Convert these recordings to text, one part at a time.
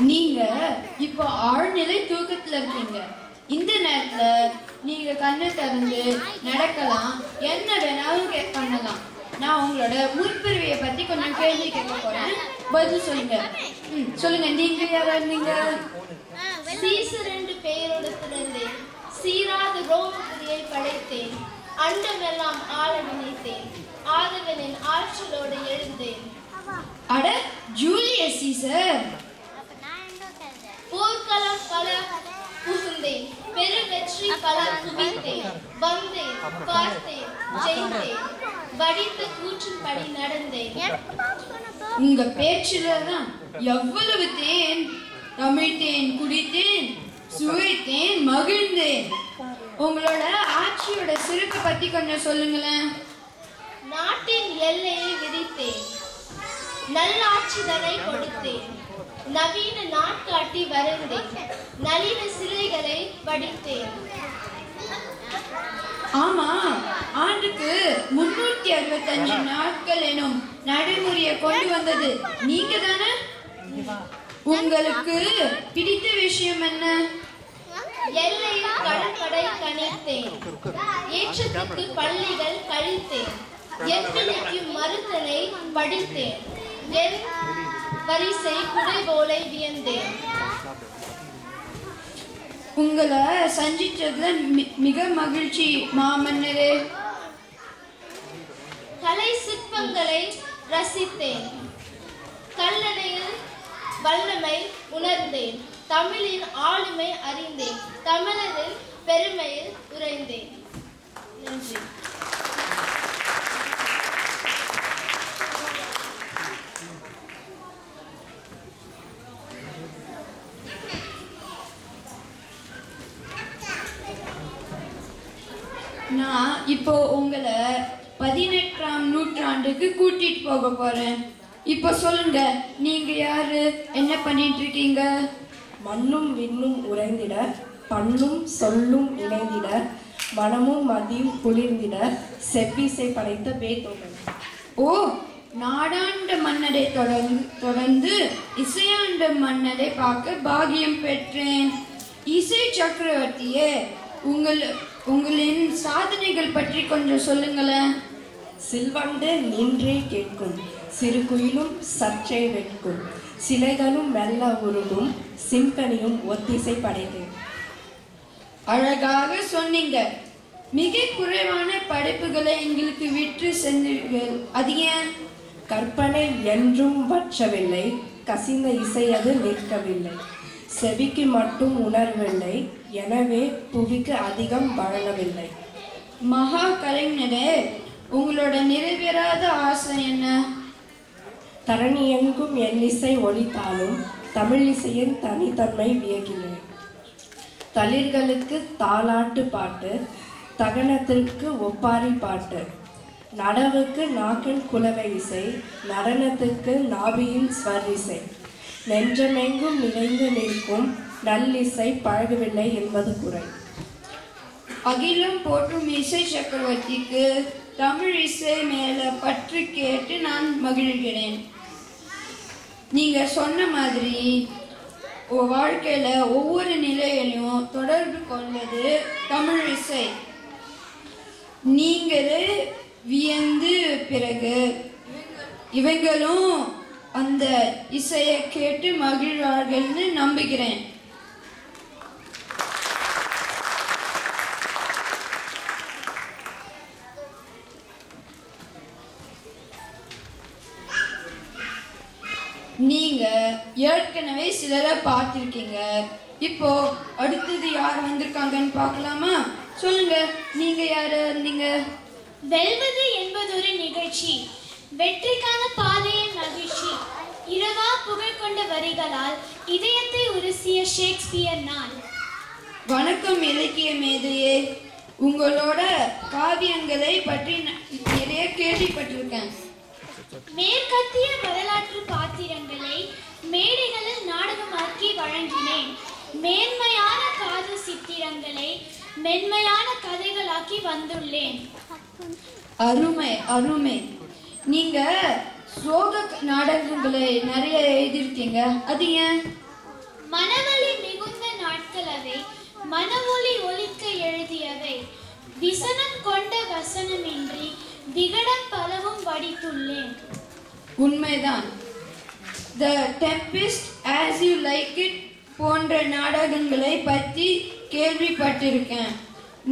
நீங்க இப்போ ஆழ்நிலை தூக்கத்துல இருக்கீங்க. இந்த நேரத்துல நீங்க கண்ணை திறந்து நடக்கலாம். என்ன வேணாலும் பண்ணலாம். நான் உங்களோட முற்பிறவியை பத்தி கொஞ்சம் கேள்வி கேட்க போறேன். பதில் சொல்லுங்க. ம், சொல்லுங்க. நீங்க யாரா இருந்தீங்க சீசர் என்று பெயரோடு பிறந்தேன். சீராத ரோமபுரியை படைத்தேன். அண்டமெல்லாம் ஆள நினைத்தேன். ஆதவனின் ஆற்றலோடு எழுந்தேன். அட ஜூலியஸ் சீசர். பல புகுந்தேன். பெரு வெற்றி பல குவித்தேன் வந்தேன் பார்த்தேன் ஜெயித்தேன். வடித்த கூற்றின்படி நடந்தேன். உங்க பேச்சுல தான் எவ்வளவு தேன். தமிழ்த்தேன் குடித்தேன் சுவைத்தேன் மகிழ்ந்தேன். உங்களோட ஆட்சியோட சிறப்பு பத்தி கொஞ்சம் சொல்லுங்களேன். நாட்டின் எல்லையை ஆட்சி நல்லாட்சிதனை கொடுத்தேன். நவீன நாட்காட்டி வரைந்தேன். நளின சிலைகளை வடித்தேன். ஆமா ஆண்டுக்கு முன்னூத்தி அறுபத்தஞ்சு நாட்கள் எனும் நடைமுறையை கொண்டு வந்தது. நீங்க தானே? உங்களுக்கு பிடித்த விஷயம் என்ன? எல்லையில் கடற்படை கணித்தேன் ஏற்றத்துக்கு பள்ளிகள் கழித்தேன். எத்தனைக்கும் மறுத்தலை படித்தேன். வரிசை குடை போலை வியந்தேன். உங்களை சந்திச்சதுல மி- மிக மகிழ்ச்சி மாமன்னரே. கலை சிற்பங்களை ரசித்தேன். கல்லணையில் வல்லமை உணர்ந்தேன். தமிழின் ஆளுமை அறிந்தேன். தமிழரின் பெருமையில் உறைந்தேன். நன்றி நான் இப்போ உங்களை பதினெட்டாம் நூற்றாண்டுக்கு கூட்டிட்டு போக போறேன். இப்போ சொல்லுங்க நீங்க யாரு? என்ன பண்ணிட்டு இருக்கீங்க மண்ணும் விண்ணும் உறைந்திட பண்ணும் சொல்லும் இணைந்திட மனமும் மதியும் குளிர்ந்திட செவ்விசை படைத்த பேத்தோமன் ஓ நாடாண்ட மன்னரை தொடர்ந்து தொடர்ந்து இசையாண்ட மன்னரை பார்க்க பாகியம் பெற்றேன். இசை சக்கரவர்த்தியே உங்கள் உங்களின் சாதனைகள் பற்றி கொஞ்சம் சொல்லுங்களேன். சில்வண்டு நின்றே கேட்கும். சிறு குயிலும் சற்றே வெட்கும். சிலைகளும் மெல்ல உருகும். சிம்பனியும் ஒத்திசை படைத்தேன் அழகாக சொன்னீங்க. மிக குறைவான படைப்புகளை எங்களுக்கு விற்று சென்றீர்கள் அது ஏன்? கற்பனை என்றும் வற்றவில்லை. கசிந்த இசை அது நிற்கவில்லை. செவிக்கு மட்டும் உணர்வில்லை. எனவே புவிக்கு அதிகம் வழங்கவில்லை. மகா கலைஞரே உங்களோட நிறைவேறாத ஆசை என்ன? தரணி எங்கும் எண்ணிசை ஒலித்தாலும் தமிழ் இசையின் தனித்தன்மை வியக்கிறேன் தளிர்களுக்கு தாலாட்டு பாட்டு தகனத்திற்கு ஒப்பாரி பாட்டு நடவுக்கு நாக்கின் குலவை இசை நடனத்துக்கு நாபியின் ஸ்வர் இசை. நெஞ்சமெங்கும் நிறைந்து நிற்கும் நல்லிசை பழகவில்லை என்பது குறை. அகிலம் போற்றும் இசை சக்கரவர்த்திக்கு தமிழ் இசை மேலே பற்று கேட்டு நான் மகிழ்கிறேன். நீங்கள் சொன்ன மாதிரி வாழ்க்கையில் ஒவ்வொரு நிலையிலையும் தொடர்பு கொள்வது தமிழ் இசை. நீங்களே வியந்து பிறகு இவங்களும் அந்த இசையை கேட்டு மகிழ்வார்கள்னு நம்புகிறேன். ஏற்கனவே சிலரை பார்த்துருக்கீங்க. இப்போ அடுத்தது யார் வந்திருக்காங்கன்னு பார்க்கலாமா? சொல்லுங்க நீங்க யாரு இருந்தீங்க வெல்வது என்பதொரு நிகழ்ச்சி. வெற்றிக்கான பாதையின் மகிழ்ச்சி. இரவா புகழ் கொண்ட வரிகளால் இதயத்தை உரசிய ஷேக்ஸ்பியர் நான். வணக்கம் இலக்கிய மேதையே. உங்களோட காவியங்களை பற்றி நிறைய கேள்விப்பட்டிருக்கேன். மேற்கத்திய வரலாற்று பாத்திரங்களை மேடைகளில் நாடகமாக்கி வழங்கினேன். மேன்மையான காதல் சித்திரங்களை மென்மையான கதைகளாக்கி வந்துள்ளேன். அருமை அருமை. நீங்க சோக நாடகங்களை நிறைய எழுதியிருக்கீங்க. அது ஏன்? மனவழி மிகுந்த நாட்களவை மனவொளி ஒலிக்க எழுதியவை. விசனம் கொண்ட வசனமின்றி விகடம் பலவும் வடித்துள்ளேன். உண்மைதான். The Tempest As You Like It போன்ற நாடகங்களை பற்றி கேள்விப்பட்டிருக்கேன்.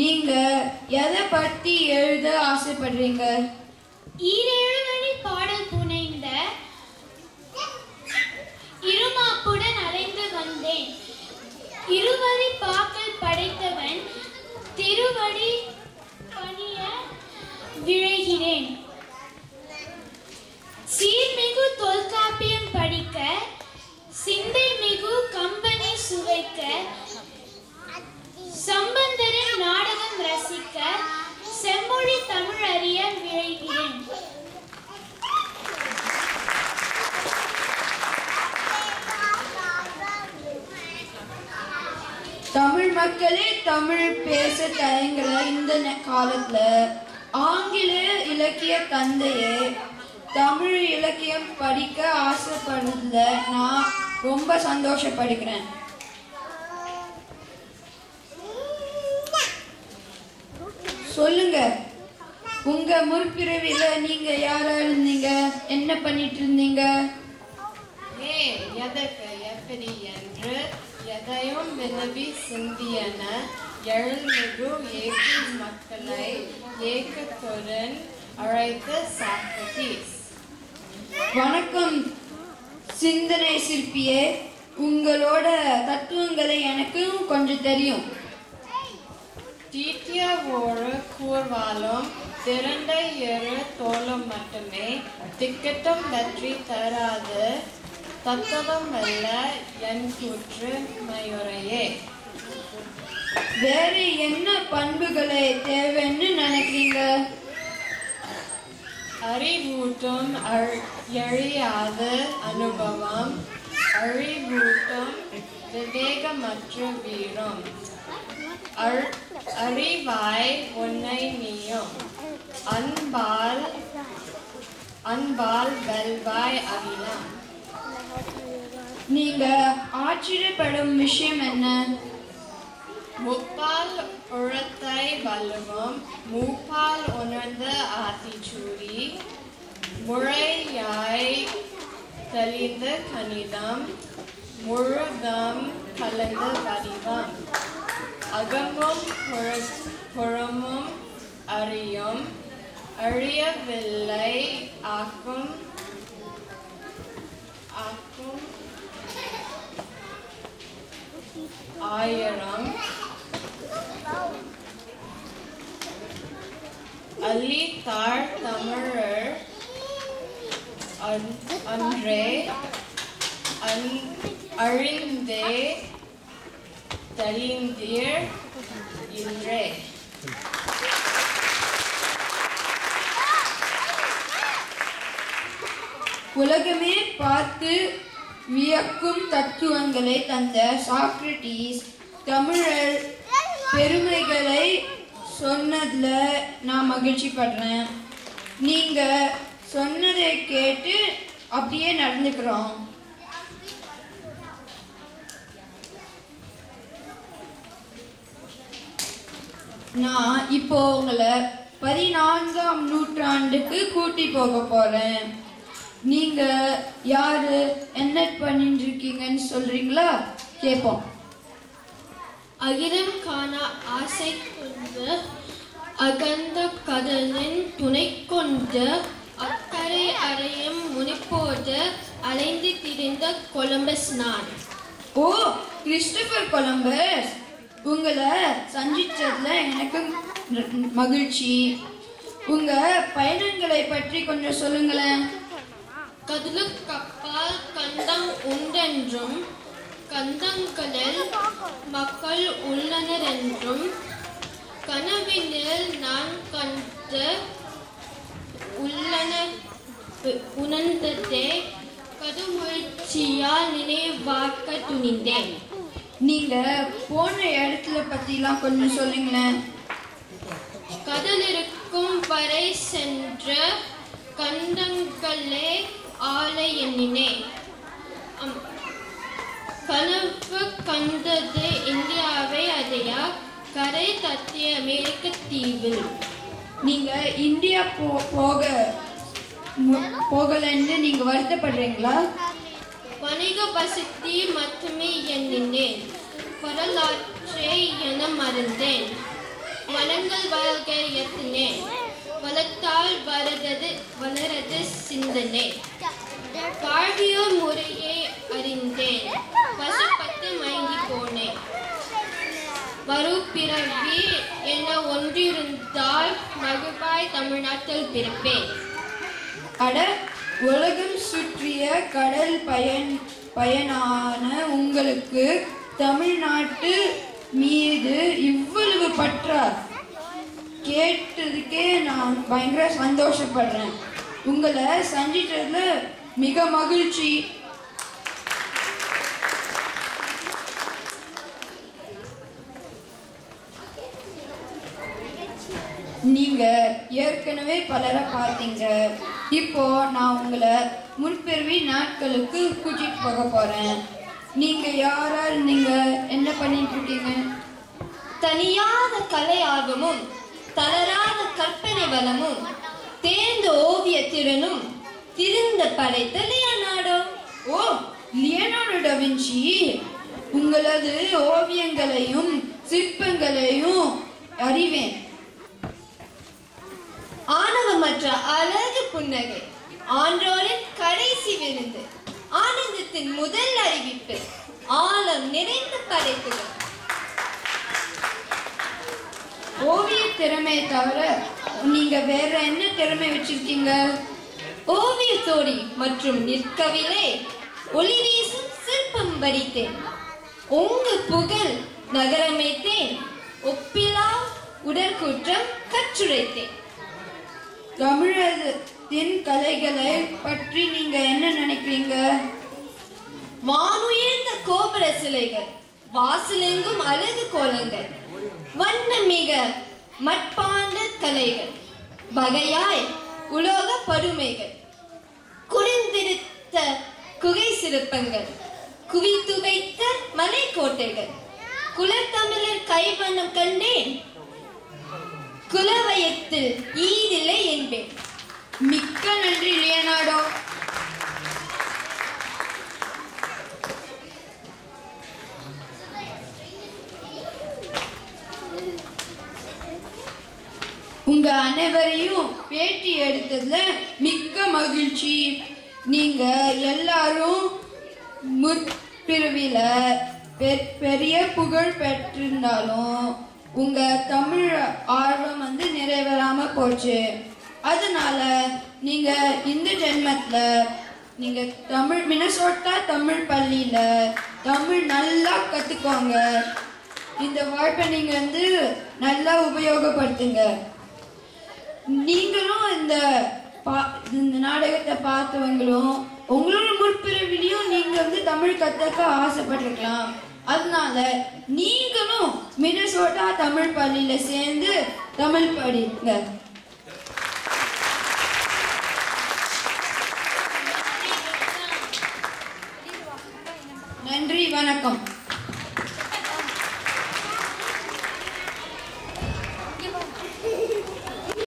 நீங்கள் எதை பற்றி எழுத ஆசைப்படுறீங்க? ஈரேழு பாடல் புனைந்த இருமாப்புடன் அலைந்து வந்தேன். இருவரி பாக்கள் படைத்தவன் திருவடி பணிய விழைகிறேன். தமிழ் மக்களே தமிழ் பேச தயங்குற இந்த காலத்துல. ஆங்கில இலக்கிய தந்தையே தமிழ் இலக்கியம் படிக்க ஆசைப்படுறதுல நான் ரொம்ப சந்தோஷப்படுகிறேன். சொல்லுங்க. உங்க முற்பிறவில நீங்க யாரா இருந்தீங்க என்ன பண்ணிட்டு இருந்தீங்க? ஏன் எதற்கு? எப்படி என்று எதையும் வினவி சிந்தியன எழுமிகு ஏக்கு மக்களை ஏக்கத்துடன் அழைத்த சாக்ரட்டிஸ் வணக்கம் சிந்தனை சிற்பியே. உங்களோட தத்துவங்களை எனக்கும் கொஞ்சம் தெரியும். தீட்டிய ஒரு கூர்வாலும் திரண்ட இரு தோலும் மட்டுமே திக்கட்டும் வெற்றி தராது. தத்துவம் அல்ல என் கூற்று மயுரையே. வேறு என்ன பண்புகளை தேவைன்னு நினைக்கிறீங்க? அறிவூட்டும் எழியாத அனுபவம். அறிவூட்டும் மற்றும் வீரம். அறிவாய் உன்னை நீயும். அன்பால் அன்பால் வெல்வாய் அகிலம் நீங்க ஆச்சரியப்படும் விஷயம் என்ன? முப்பால் உழத்தை வலுவும் மூப்பால் உணர்ந்த ஆத்திச்சூடி முறையாய் தெளிந்த கணிதம் முழுதம் கலந்த வடிவம். அகமும் புறமும் அறியும் அறியவில்லை ஆக்கும் ஆக்கும் ஆயிரம். அள்ளி தாழ் தமிழர் அன்- அன்றே. அன் அழிந்தே. தெளிந்தீர் இன்றே. உலகமே பார்த்து வியக்கும் தத்துவங்களை தந்த சாக்ரட்டிஸ் தமிழர் பெருமைகளை சொன்னதில் நான் மகிழ்ச்சி படுறேன் நீங்கள் சொன்னதை கேட்டு அப்படியே நடந்துக்கிறோம். நான் இப்போ உங்களை பதினான்காம் நூற்றாண்டுக்கு கூட்டி போக போகிறேன் நீங்க யாரு என்ன பண்ணிட்டு இருக்கீங்கன்னு சொல்றீங்களா? கேட்போம் அகிலம் காண ஆசை கொண்டு அகந்த கடலின் துணை கொண்டு அக்கறை அறையும் முனிப்போது அலைந்து திரிந்த கொலம்பஸ் நான். Oh Christopher Columbus. உங்களை சந்திச்சதுல எனக்கு மகிழ்ச்சி. உங்க பயணங்களை பற்றி கொஞ்சம் சொல்லுங்களேன். கதுலு கப்பால் கண்டம் உண்டென்றும் கந்தங்களில் மக்கள் உள்ளனர் என்றும் கனவினில் நான் கண்டு உள்ளன உணர்ந்ததே கடுமுயற்சியால் நினைவாக்க துணிந்தேன். நீங்க போன இடத்துல பத்திலாம் கொஞ்சம் சொல்லுங்களேன். கடலிருக்கும் வரை சென்று கண்டங்களே ஆளை எண்ணினேன். கனவு கண்டது இந்தியாவை அதையா? கரை தத்திய அமெரிக்க தீவில் நீங்க இந்தியா போ போக போகலன்னு நீங்க வருத்தப்படுறீங்களா? வணிக வசதி மட்டுமே எண்ணினேன். வரலாற்றை என மறந்தேன். வளங்கள் வாழ்க எத்தினேன் வளத்தால் வளரது வளரது சிந்தனை. பிறப்பே அட உலகம் சுற்றிய கடல் பயன் பயனான உங்களுக்கு தமிழ்நாட்டு மீது இவ்வளவு பற்றா? கேட்டதுக்கே நான் பயங்கர சந்தோஷப்படுறேன். உங்களை சந்திச்சதுல மிக மகிழ்ச்சி. நீங்க ஏற்கனவே பலரை பார்த்தீங்க. இப்போ நான் உங்களை முன்பிறவி நாட்களுக்கு கூட்டிட்டு போக போறேன். நீங்க யாரா இருந்தீங்க என்ன பண்ணிட்டு இருக்கீங்க? தனியாத கலை ஆர்வமும் தளராத கற்பனை வளமும் தேர்ந்த ஓவிய திறனும் திருந்த படைத்த லியோனார்டோ ஓ லியனார்டோ டவின்சி உங்களது ஓவியங்களையும் சிற்பங்களையும் அறிவேன். ஆணவமற்ற அழகு புன்னகை. ஆன்றோரின் கடைசி விருந்து. ஆனந்தத்தின் முதல் அறிவிப்பு. ஆழம் நிறைந்த படைப்புகள். ஓவிய திறமையை தவிர நீங்க வேற என்ன திறமை வச்சிருக்கீங்க? ஓவியத்தோடி மற்றும் நிற்கவிலே ஒளி வீசும் சிற்பம் வரித்தேன் உங்க புகழ் நகரமைத்தேன். ஒப்பிலா உடற்குற்றம் கற்றுரைத்தேன். தென் கலைகளை பற்றி நீங்க என்ன நினைக்கிறீங்க? வானுயர்ந்த கோபுர சிலைகள் வாசலெங்கும் அழகு கோலங்கள் வண்ணமிக மட்பாண்ட கலைகள் வகையாய் உலோக பருமைகள் குளிர்ந்திருத்த குகை சிற்பங்கள் குவித்து வைத்த மலைக்கோட்டைகள் குலத்தமிழர் கைவண்ணம் கண்டேன். குலவயத்தில் ஈதில்லை என்பேன் மிக்க நன்றி லியனார்டோ உங்க அனைவரையும் பேட்டி எடுத்ததுல மிக்க மகிழ்ச்சி நீங்க எல்லாரும் முற்பிறவில பெ- பெரிய புகழ் பெற்றிருந்தாலும் உங்க தமிழ் ஆர்வம் வந்து நிறைவேறாம போச்சு. அதனால நீங்க இந்த ஜென்மத்துல நீங்க தமிழ் மினசோட்டா தமிழ் பள்ளியில தமிழ் நல்லா கத்துக்கோங்க. இந்த வாய்ப்பை நீங்க வந்து நல்லா உபயோகப்படுத்துங்க. நீங்களும் இந்த பா- இந்த நாடகத்தை பார்த்தவங்களும் உங்களும் தமிழ் கத்துக்க ஆசைப்பட்டிருக்கலாம். அதனால நீங்களும் மினசோட்டா தமிழ் பள்ளியில சேர்ந்து தமிழ் படிங்க.